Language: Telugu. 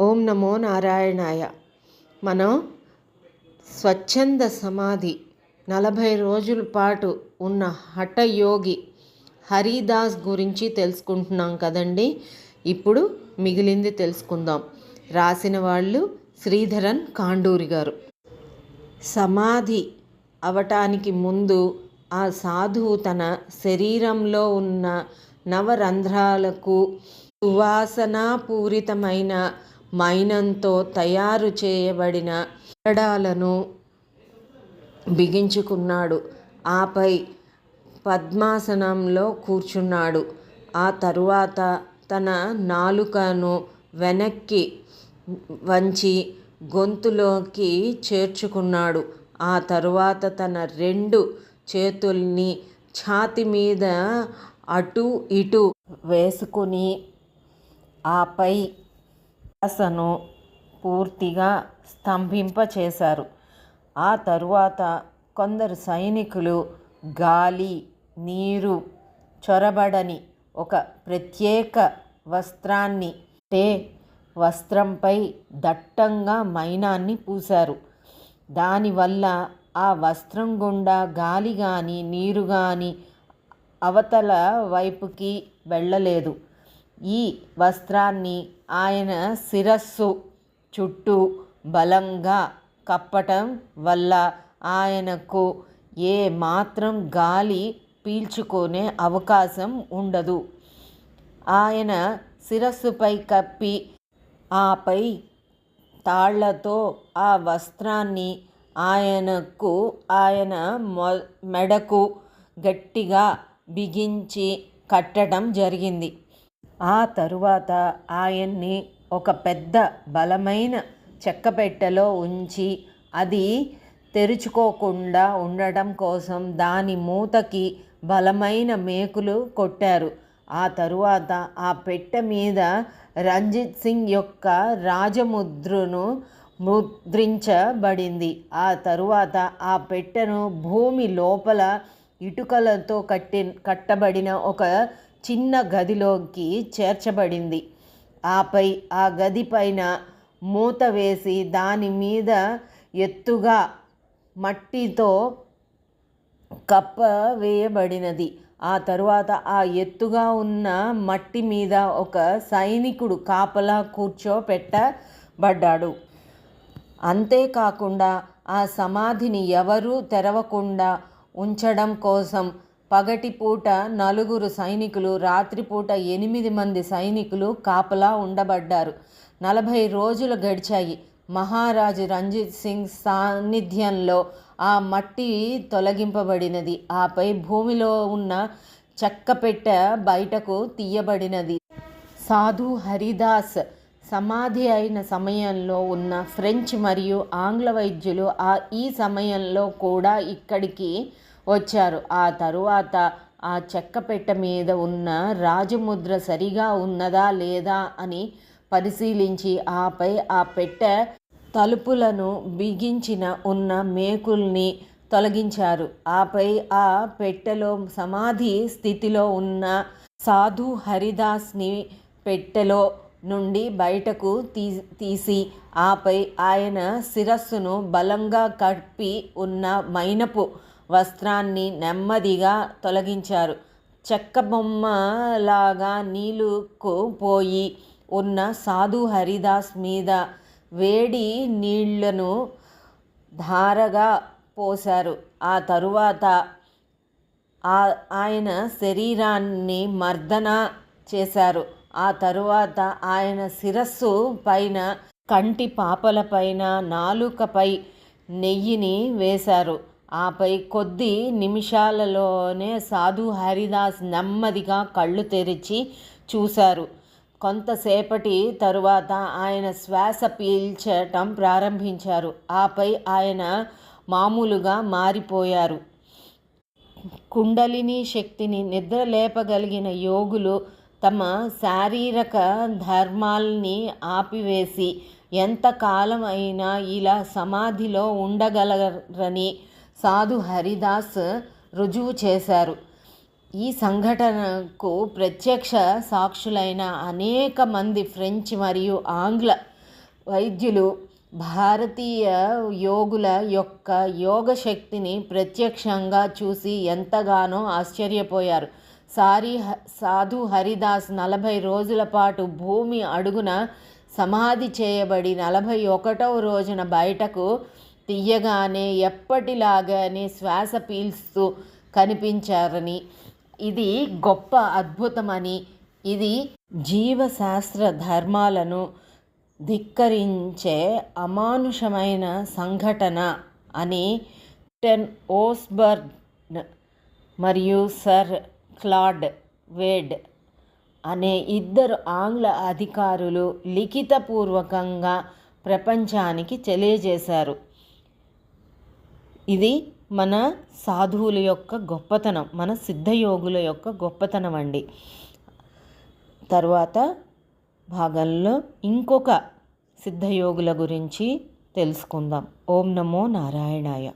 ఓం నమో నారాయణాయ. మనం స్వచ్ఛంద సమాధి నలభై రోజుల పాటు ఉన్న హఠయోగి హరిదాస్ గురించి తెలుసుకుంటున్నాం కదండి. ఇప్పుడు మిగిలింది తెలుసుకుందాం. రాసిన వాళ్ళు శ్రీధరన్ కాండూరి గారు. సమాధి అవటానికి ముందు ఆ సాధువు తన శరీరంలో ఉన్న నవరంధ్రాలకు సువాసనాపూరితమైన మైనంతో తయారు చేయబడిన కట్టడాలను బిగించుకున్నాడు. ఆపై పద్మాసనంలో కూర్చున్నాడు. ఆ తరువాత తన నాలుకను వెనక్కి వంచి గొంతులోకి చేర్చుకున్నాడు. ఆ తరువాత తన రెండు చేతుల్ని ఛాతి మీద అటు ఇటు వేసుకుని ఆపై శ్వాసను పూర్తిగా స్తంభింపచేశారు. ఆ తరువాత కొందరు సైనికులు గాలి నీరు చొరబడని ఒక ప్రత్యేక వస్త్రాన్ని టే వస్త్రంపై దట్టంగా మైనాన్ని పూశారు. దానివల్ల ఆ వస్త్రం గుండా గాలి కానీ నీరు కానీ అవతల వైపుకి వెళ్ళలేదు. ఈ వస్త్రాన్ని ఆయన శిరస్సు చుట్టూ బలంగా కప్పటం వల్ల ఆయనకు ఏ మాత్రం గాలి పీల్చుకునే అవకాశం ఉండదు. ఆయన శిరస్సుపై కప్పి ఆపై తాళ్ళతో ఆ వస్త్రాన్ని ఆయనకు ఆయన మొ మెడకు గట్టిగా బిగించి కట్టడం జరిగింది. ఆ తరువాత ఆయన్ని ఒక పెద్ద బలమైన చెక్కపెట్టెలో ఉంచి అది తెరుచుకోకుండా ఉండడం కోసం దాని మూతకి బలమైన మేకులు కొట్టారు. ఆ తరువాత ఆ పెట్టె మీద రంజిత్ సింగ్ యొక్క రాజముద్రను ముద్రించబడింది. ఆ తరువాత ఆ పెట్టెను భూమి లోపల ఇటుకలతో కట్టి కట్టబడిన ఒక చిన్న గదిలోకి చేర్చబడింది. ఆపై ఆ గది పైన మూత వేసి దాని మీద ఎత్తుగా మట్టితో కప్ప వేయబడినది. ఆ తరువాత ఆ ఎత్తుగా ఉన్న మట్టి మీద ఒక సైనికుడు కాపలా కూర్చోపెట్టబడ్డాడు. అంతేకాకుండా ఆ సమాధిని ఎవరూ తెరవకుండా ఉంచడం కోసం పగటిపూట నలుగురు సైనికులు రాత్రిపూట ఎనిమిది మంది సైనికులు కాపలా ఉండబడ్డారు. నలభై రోజులు గడిచాయి. మహారాజు రంజిత్ సింగ్ సాన్నిధ్యంలో ఆ మట్టి తొలగింపబడినది. ఆపై భూమిలో ఉన్న చెక్కపెట్ట బయటకు తీయబడినది. సాధు హరిదాస్ సమాధి అయిన సమయంలో ఉన్న ఫ్రెంచ్ మరియు ఆంగ్ల వైద్యులు ఆ ఈ సమయంలో కూడా ఇక్కడికి వచ్చారు. ఆ తరువాత ఆ చెక్కపెట్ట మీద ఉన్న రాజముద్ర సరిగా ఉన్నదా లేదా అని పరిశీలించి ఆపై ఆ పెట్టె తలుపులను బిగించిన ఉన్న మేకుల్ని తొలగించారు. ఆపై ఆ పెట్టెలో సమాధి స్థితిలో ఉన్న సాధు హరిదాస్ని పెట్టెలో నుండి బయటకు తీ తీసి ఆపై ఆయన శిరస్సును బలంగా కప్పి ఉన్న మైనపు వస్త్రాన్ని నెమ్మదిగా తొలగించారు. చెక్క బొమ్మలాగా నీళ్ళకు పోయి ఉన్న సాధు హరిదాస్ మీద వేడి నీళ్ళను ధారగా పోశారు. ఆ తరువాత ఆయన శరీరాన్ని మర్దన చేశారు. ఆ తరువాత ఆయన శిరస్సు పైన కంటి పాపలపైన నాలుకపై నెయ్యిని వేశారు. ఆపై కొద్ది నిమిషాలలోనే సాధు హరిదాస్ నెమ్మదిగా కళ్ళు తెరిచి చూశారు. కొంతసేపటి తరువాత ఆయన శ్వాస పీల్చటం ప్రారంభించారు. ఆపై ఆయన మామూలుగా మారిపోయారు. కుండలిని శక్తిని నిద్రలేపగలిగిన యోగులు తమ శారీరక ధర్మాల్ని ఆపివేసి ఎంతకాలం అయినా ఇలా సమాధిలో ఉండగలరని సాధు హరిదాస్ రుజువు చేశారు. ఈ సంఘటనకు ప్రత్యక్ష సాక్షులైన అనేక మంది ఫ్రెంచ్ మరియు ఆంగ్ల వైద్యులు భారతీయ యోగుల యొక్క యోగ శక్తిని ప్రత్యక్షంగా చూసి ఎంతగానో ఆశ్చర్యపోయారు. సారి సాధు హరిదాస్ నలభై రోజుల పాటు భూమి అడుగున సమాధి చేయబడి నలభై ఒకటవ రోజున బయటకు తీయగానే ఎప్పటిలాగానే శ్వాస పీల్స్తూ కనిపించారని. ఇది గొప్ప అద్భుతమని. ఇది జీవశాస్త్ర ధర్మాలను ధిక్కరించే అమానుషమైన సంఘటన అని టెన్ ఓస్బర్న్ మరియు సర్ క్లాడ్ వేడ్ అనే ఇద్దరు ఆంగ్ల అధికారులు లిఖితపూర్వకంగా ప్రపంచానికి తెలియజేశారు. ఇది మన సాధువుల యొక్క గొప్పతనం మన సిద్ధయోగుల యొక్క గొప్పతనం అండి. తర్వాత భాగంలో ఇంకొక సిద్ధయోగుల గురించి తెలుసుకుందాం. ఓం నమో నారాయణాయ.